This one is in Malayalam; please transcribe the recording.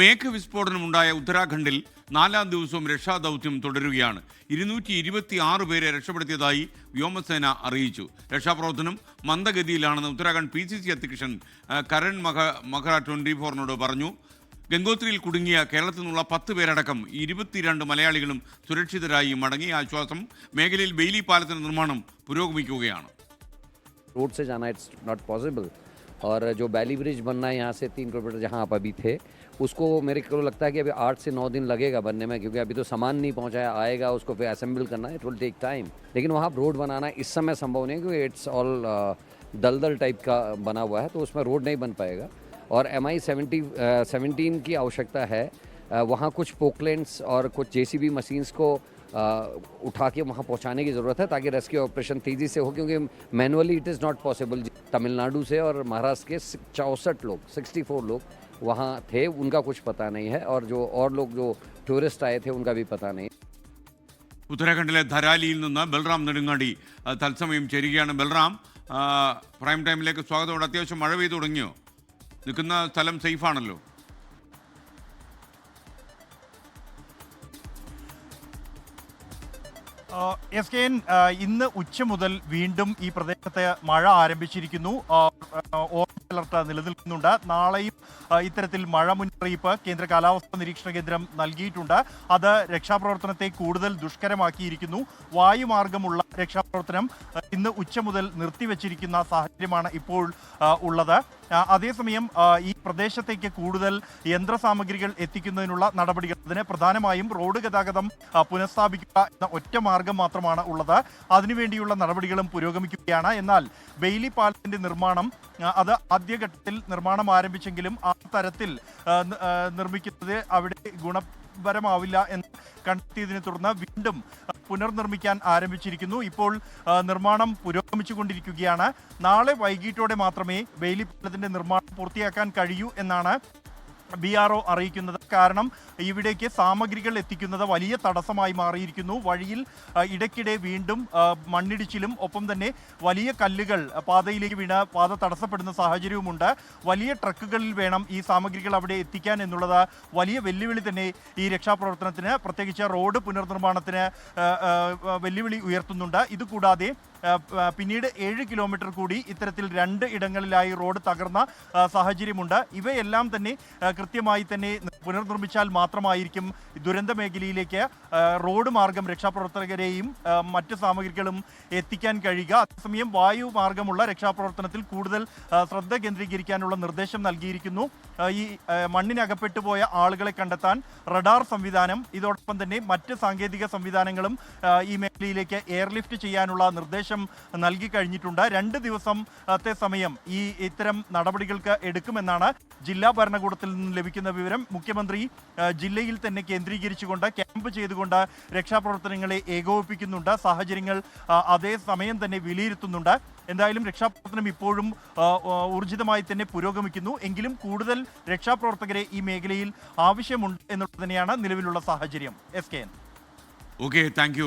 മേഘ വിസ്ഫോടനമുണ്ടായ ഉത്തരാഖണ്ഡിൽ നാലാം ദിവസവും രക്ഷാദൗത്യം തുടരുകയാണ്. ഇരുന്നൂറ്റി ഇരുപത്തി ആറ് പേരെ രക്ഷപ്പെടുത്തിയതായി വ്യോമസേന അറിയിച്ചു. രക്ഷാപ്രവർത്തനം മന്ദഗതിയിലാണെന്ന് ഉത്തരാഖണ്ഡ് പി സി സി അധ്യക്ഷൻ കരൺ മഹ മഹറ ട്വന്റി ഫോറിനോട് പറഞ്ഞു. ഗംഗോത്രിയിൽ കുടുങ്ങിയ കേരളത്തിൽ നിന്നുള്ള പത്ത് പേരടക്കം ഇരുപത്തിരണ്ട് മലയാളികളും സുരക്ഷിതരായി മടങ്ങി ആശ്വാസം മേഖലയിൽ ബെയിലി പാലത്തിന്റെ നിർമ്മാണം പുരോഗമിക്കുകയാണ്. और जो बैली ब्रिज बनना है यहाँ से तीन किलोमीटर जहाँ आप अभी थे, उसको मेरे को लगता है कि अभी आठ से नौ दिन लगेगा बनने में, क्योंकि अभी तो सामान नहीं पहुँचाया आएगा उसको फिर असेंबल करना इट विल टेक टाइम लेकिन वहाँ रोड बनाना इस समय संभव नहीं है, क्योंकि इट्स ऑल दलदल टाइप का बना हुआ है तो उसमें रोड नहीं बन पाएगा। और एम आई सेवेंटी सेवनटीन की आवश्यकता है वहाँ कुछ पोकलेंट्स और कुछ जे सी बी मशीन्स को उठा के वहाँ पहुँचाने की ज़रूरत है ताकि रेस्क्यू ऑपरेशन तेज़ी से हो क्योंकि manually it is not possible Tamil Nadu से और महाराष्ट्र के चौंसठ लोग 64 लोग वहाँ थे उनका कुछ पता नहीं है और जो और लोग जो टूरिस्ट आए थे उनका भी पता नहीं ഉത്തരാഖണ്ഡിലെ ധരാലിയിൽ നിന്ന് ബൽറാം നെടുങ്ങാടി ആ, തത്സമയം ചേരുകയാണ് ബൽറാം ആ, പ്രൈം ടൈമിലേക്ക് സ്വാഗതം ഇവിടെ അത്യാവശ്യം മഴ പെയ്തു തുടങ്ങിയോ നിൽക്കുന്ന സ്ഥലം സേഫാണല്ലോ എസ് കെ എൻ ഇന്ന് ഉച്ച മുതൽ വീണ്ടും ഈ പ്രദേശത്ത് മഴ ആരംഭിച്ചിരിക്കുന്നു. ഓറഞ്ച് അലർട്ട് നിലനിൽക്കുന്നുണ്ട്. നാളെയും ഇത്തരത്തിൽ മഴ മുന്നറിയിപ്പ് കേന്ദ്ര കാലാവസ്ഥാ നിരീക്ഷണ കേന്ദ്രം നൽകിയിട്ടുണ്ട്. അത് രക്ഷാപ്രവർത്തനത്തെ കൂടുതൽ ദുഷ്കരമാക്കിയിരിക്കുന്നു. വായുമാർഗമുള്ള രക്ഷാപ്രവർത്തനം ഇന്ന് ഉച്ച മുതൽ നിർത്തിവെച്ചിരിക്കുന്ന സാഹചര്യമാണ് ഇപ്പോൾ ഉള്ളത്. അതേസമയം ഈ പ്രദേശത്തേക്ക് കൂടുതൽ യന്ത്രസാമഗ്രികൾ എത്തിക്കുന്നതിനുള്ള നടപടികൾ അതിന് പ്രധാനമായും റോഡ് ഗതാഗതം പുനഃസ്ഥാപിക്കുക എന്ന ഒറ്റ മാർഗം മാത്രമാണ് ഉള്ളത്. അതിനുവേണ്ടിയുള്ള നടപടികളും പുരോഗമിക്കുകയാണ്. എന്നാൽ ബെയിലി പാലത്തിന്റെ നിർമ്മാണം അത് ആദ്യഘട്ടത്തിൽ നിർമ്മാണം ആരംഭിച്ചെങ്കിലും ആ തരത്തിൽ നിർമ്മിക്കുന്നത് അവിടെ ഗുണ ഗുണപരമാവില്ല എന്ന് കണ്ടെത്തിയതിനെ തുടർന്ന് വീണ്ടും പുനർനിർമ്മിക്കാൻ ആരംഭിച്ചിരിക്കുന്നു. ഇപ്പോൾ നിർമ്മാണം പുരോഗമിച്ചുകൊണ്ടിരിക്കുകയാണ്. നാളെ വൈകിട്ടോടെ മാത്രമേ ബെയിലി പാലത്തിന്റെ നിർമ്മാണം പൂർത്തിയാക്കാൻ കഴിയൂ എന്നാണ് ബി ആർ ഒ അറിയിക്കുന്നത് കാരണം ഇവിടേക്ക് സാമഗ്രികൾ എത്തിക്കുന്നത് വലിയ തടസ്സമായി മാറിയിരിക്കുന്നു. വഴിയിൽ ഇടയ്ക്കിടെ വീണ്ടും മണ്ണിടിച്ചിലും ഒപ്പം തന്നെ വലിയ കല്ലുകൾ പാതയിലേക്ക് വീണ പാത തടസ്സപ്പെടുന്ന സാഹചര്യവുമുണ്ട്. വലിയ ട്രക്കുകളിൽ വേണം ഈ സാമഗ്രികൾ അവിടെ എത്തിക്കാൻ എന്നുള്ളത് വലിയ വെല്ലുവിളി തന്നെ ഈ രക്ഷാപ്രവർത്തനത്തിന് പ്രത്യേകിച്ച് റോഡ് പുനർനിർമ്മാണത്തിന് വെല്ലുവിളി ഉയർത്തുന്നുണ്ട്. ഇതുകൂടാതെ പിന്നീട് ഏഴ് കിലോമീറ്റർ കൂടി ഇത്തരത്തിൽ രണ്ട് ഇടങ്ങളിലായി റോഡ് തകർന്ന സാഹചര്യമുണ്ട്. ഇവയെല്ലാം തന്നെ കൃത്യമായി തന്നെ പുനർനിർമ്മിച്ചാൽ മാത്രമായിരിക്കും ദുരന്ത മേഖലയിലേക്ക് റോഡ് മാർഗം രക്ഷാപ്രവർത്തകരെയും മറ്റ് സാമഗ്രികളും എത്തിക്കാൻ കഴിയുക. അതേസമയം വായു മാർഗമുള്ള രക്ഷാപ്രവർത്തനത്തിൽ കൂടുതൽ ശ്രദ്ധ കേന്ദ്രീകരിക്കാനുള്ള നിർദ്ദേശം നൽകിയിരിക്കുന്നു. ഈ മണ്ണിനകപ്പെട്ടു പോയ ആളുകളെ കണ്ടെത്താൻ റഡാർ സംവിധാനം ഇതോടൊപ്പം തന്നെ മറ്റ് സാങ്കേതിക സംവിധാനങ്ങളും ഈ മേഖലയിലേക്ക് എയർലിഫ്റ്റ് ചെയ്യാനുള്ള നിർദ്ദേശം നൽകി കഴിഞ്ഞിട്ടുണ്ട്. രണ്ട് ദിവസത്തെ സമയം ഈ ഇത്തരം നടപടികൾക്ക് എടുക്കുമെന്നാണ് ജില്ലാ ഭരണകൂടത്തിൽ നിന്ന് ലഭിക്കുന്ന വിവരം. മുഖ്യമന്ത്രി ജില്ലയിൽ തന്നെ കേന്ദ്രീകരിച്ചുകൊണ്ട് ക്യാമ്പ് ചെയ്തുകൊണ്ട് രക്ഷാപ്രവർത്തനങ്ങളെ ഏകോപിപ്പിക്കുന്നുണ്ട്. സാഹചര്യങ്ങൾ അതേ സമയം തന്നെ വിലയിരുത്തുന്നുണ്ട്. എന്തായാലും രക്ഷാപ്രവർത്തനം ഇപ്പോഴും ഊർജിതമായി തന്നെ പുരോഗമിക്കുന്നു. എങ്കിലും കൂടുതൽ രക്ഷാപ്രവർത്തകരെ ഈ മേഖലയിൽ ആവശ്യമുണ്ട് എന്നുള്ളത് തന്നെയാണ് നിലവിലുള്ള സാഹചര്യം. S K N. Okay thank